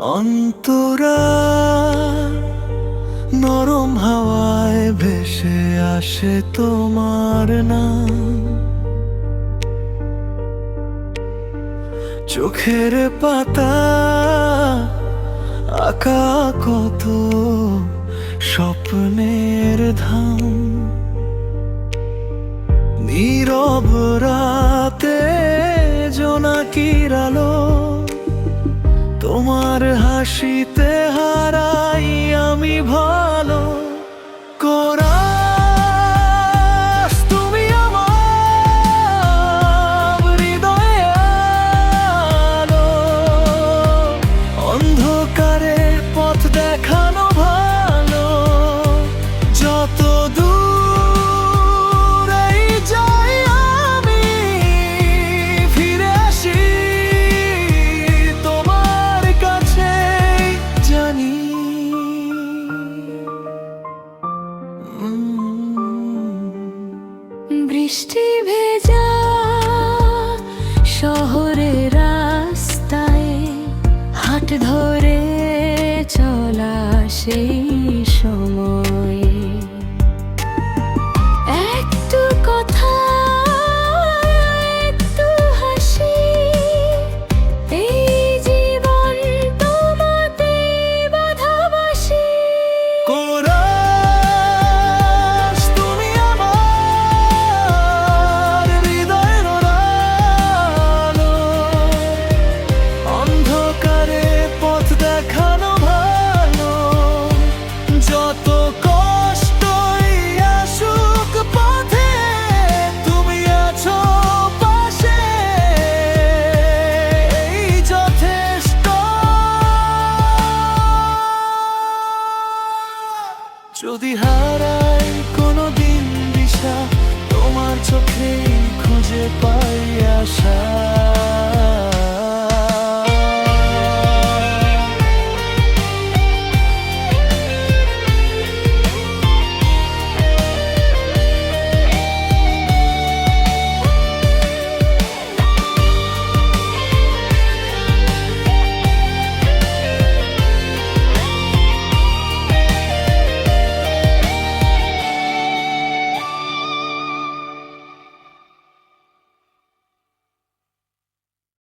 অন্তরা নরম হাওয়ায় ভেসে আসে তোমার না চোখের পাতা আঁকা কত স্বপ্নের ধাম। নীরব হাসিতে বৃষ্টি ভেজা শহরে রাস্তায় হাট ধরে চলা সেই সময়। যদি হারাই কোনো দিন দিশা তোমার চোখে